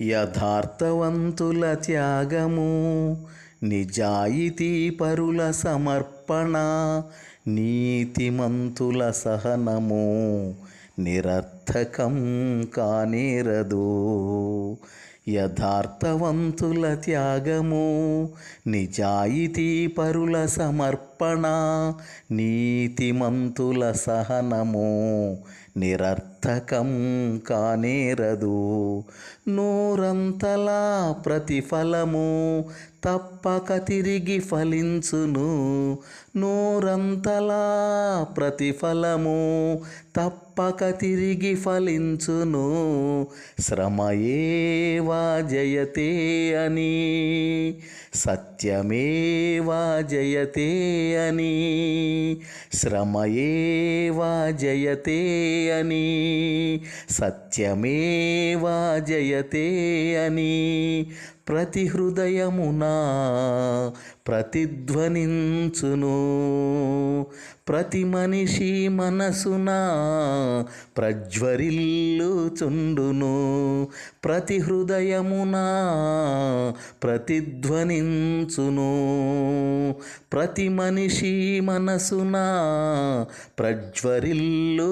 యథార్థవంతుల త్యాగము నిజాయితీ పరుల సమర్పణ నీతిమంతుల సహనము నిరర్థకం కానేరదు. యథార్థవంతుల త్యాగము నిజాయితీ పరుల సమర్పణ నీతిమంతుల సహనము నిరర్థకం కానేరదు. నూరంతలా ప్రతిఫలము తప్పక తిరిగి ఫలించును. నూరంతలా ప్రతిఫలము తప్పక తిరిగి ఫలించును. శ్రమయేవా జయతే అని సత్యమేవా జయతే అని. శ్రమయేవా జయతే అని. సత్యమేవా జయతే అని. ప్రతి హృదయమునా ప్రతిధ్వనించును. ప్రతి మనిషి మనసున ప్రజ్వరిల్లుచుండును. ప్రతి హృదయమున ప్రతిధ్వనించును. ప్రతి మనిషి మనసున ప్రజ్వరిల్లుచుండును.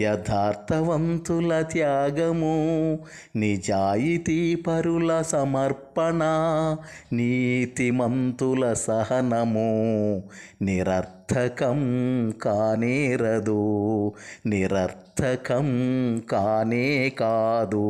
యథార్థవంతుల త్యాగము నిజాయితీ పరుల సమర్పణ నీతిమంతుల సహనము నిరర్థకం కానేరదు నిరర్థకం కానే కాదు.